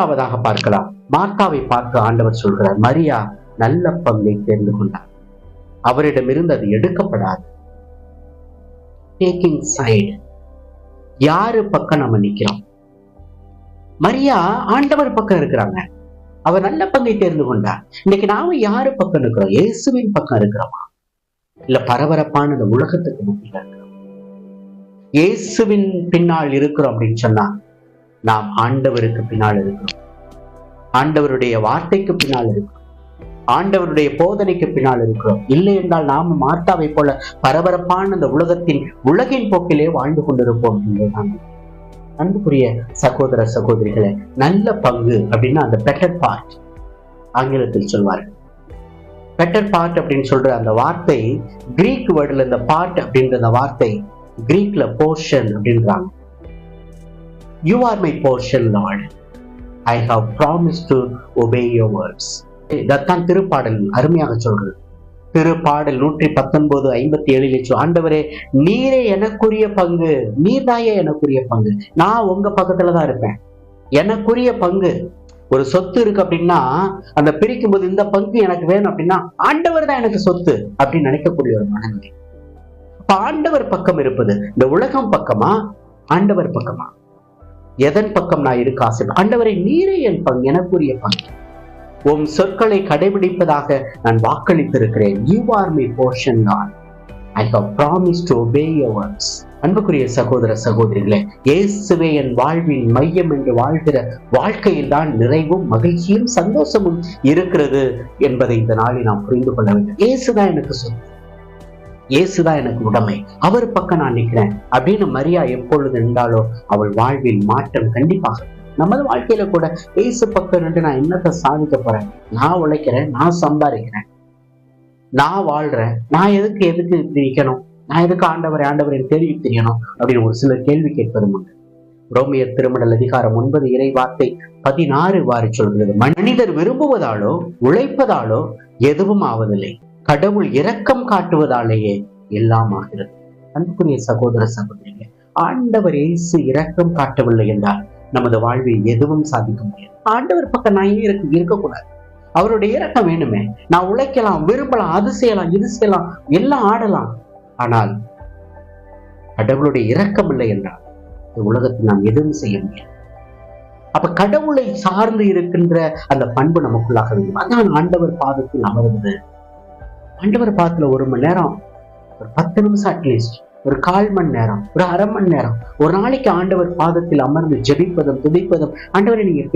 மூன்றாவதாக பார்க்கலாம். மார்த்தாவை பார்த்து ஆண்டவர் சொல்கிறார் மரியா நல்ல பங்கை தேர்ந்து கொண்டார் அவரிடமிருந்து அது எடுக்கப்படாது. டேக்கிங் சைடு யாரு பக்கம் நம்ம நிக்கிறோம்? மரியா ஆண்டவர் பக்கம் இருக்கிறாங்க. அவர் நல்ல பங்கை தேர்ந்து கொண்டார். இன்னைக்கு நாம யாரு பக்கம் இருக்கிறோம் இயேசுவின் பக்கம் இருக்கிறோமா? இல்ல பரபரப்பான இந்த உலகத்துக்கு மத்தியில இருக்கிறோம்? இயேசுவின் பின்னால் இருக்கிறோம் அப்படின்னு சொன்னா நாம் ஆண்டவருக்கு பின்னால் இருக்கிறோம். ஆண்டவருடைய வார்த்தைக்கு பின்னால் இருக்கிறோம். ஆண்டவருடைய போதனைக்கு பின்னால் இருக்கிறோம். இல்லை என்றால் நாம மாத்தாவை போல பரபரப்பான இந்த உலகத்தின் உலகின் போக்கிலே வாழ்ந்து கொண்டிருப்போம் என்பதுதான். அன்புக்குரிய சகோதர சகோதரிகளை நல்ல பங்கு அப்படின்னா அந்த பெட்டர் பார்ட் ஆங்கிலத்தில் சொல்வார்கள் பெட்டர் பார்ட் அப்படின்னு சொல்ற அந்த வார்த்தை கிரீக் வேர்டில் இந்த பார்ட் அப்படின்ற அந்த வார்த்தை கிரீக்ல போர்ஷன் அப்படின்றாங்க. You are my portion lord I have promise to obey your words இதைத்தான் திருப்பாடல் அருமையாக சொல்றது. திருப்பாடல் நூற்றி பத்தொன்பது ஐம்பத்தி ஏழில் சொல் ஆண்டவரே நீரே எனக்குரிய பங்கு. நீர்தாயே எனக்குரிய பங்கு. நான் உங்க பக்கத்துல தான் இருப்பேன். எனக்குரிய பங்கு. ஒரு சொத்து இருக்கு அப்படின்னா அந்த பிரிக்கும் போது இந்த பங்கு எனக்கு வேணும் அப்படின்னா ஆண்டவர் தான் எனக்கு சொத்து அப்படின்னு நினைக்கக்கூடிய ஒரு மனநிலை. இப்ப ஆண்டவர் பக்கம் இருப்பது இந்த உலகம் பக்கமா? ஆண்டவர் பக்கமா? எதன் பக்கம் நான் இருக்க ஆசை ஆண்டவரை நீரே என் பங்கு எனக்குரிய பங்கு. உம் சொற்களை கடைபிடிப்பதாக நான் வாக்களித்திருக்கிறேன். யூ ஆர் மை போர்ஷன் நான் I have promise to obey your அன்புக்குரிய சகோதர சகோதரிகளே இயேசுவே என் வாழ்வின் மையம் என்று வாழ்கிற வாழ்க்கையில் தான் நிறைவும் மகிழ்ச்சியும் சந்தோஷமும் இருக்கிறது என்பதை இந்த நாளில் நாம் புரிந்து கொள்ள வேண்டும். இயேசுதான் எனக்கு சொத்து இயேசுதான் எனக்கு உடைமை. அவர் பக்கம் நான் நிற்கிறேன். அப்படின்னு மரியா எப்பொழுது நின்றாலோ அவள் வாழ்வில் மாற்றம் கண்டிப்பாக நமது வாழ்க்கையில கூட இயேசு பக்கம் நின்று நான் என்னத்தை சாதிக்க போறேன்? நான் உழைக்கிறேன் நான் சம்பாதிக்கிறேன். நான் வாழ்றேன். நான் எதுக்கு எதுக்கு நிற்கணும் நான் எதுக்கு ஆண்டவரை ஆண்டவரை தெரிவி தெரியணும் அப்படின்னு ஒரு சிலர் கேள்வி கேட்பதும் உண்டு. ரோமியர் திருமணல் அதிகாரம் ஒன்பது இறை வார்த்தை பதினாறு வாரி சொல்கிறது. மனிதர் விரும்புவதாலோ உழைப்பதாலோ எதுவும் ஆவதில்லை. கடவுள் இரக்கம் காட்டுவதாலேயே எல்லாம் ஆகிறது. அன்புக்குரிய சகோதர சகோதரிகளே ஆண்டவர் இயேசு இரக்கம் காட்டவில்லை என்றால் நமது வாழ்வில் எதுவும் சாதிக்க முடியாது. ஆண்டவர் பக்கம் நான் இருக்க இருக்கக்கூடாது. அவருடைய இரக்கம் வேணுமே. நான் உழைக்கலாம் விரும்பலாம் அது செய்யலாம் இது செய்யலாம் எல்லாம் ஆடலாம். ஆனால் கடவுளுடைய இரக்கம் இல்லை என்றால் இந்த உலகத்தில் நாம் எதுவும் செய்ய முடியாது. அப்ப கடவுளை சார்ந்து இருக்கின்ற அந்த பண்பு நமக்குள்ளாக வேண்டும். அதான் ஆண்டவர் பாதத்தில் அமர்வது. ஆண்டவர் பாதத்துல ஒரு மணி நேரம் ஒரு பத்து நிமிஷம் அட்லீஸ்ட் ஒரு கால் மணி நேரம் ஒரு அரை மணி நேரம் ஒரு நாளைக்கு ஆண்டவர் பாதத்தில் அமர்ந்து ஜெபிப்பதும் துதிப்பதும் ஆண்டவரை நீங்க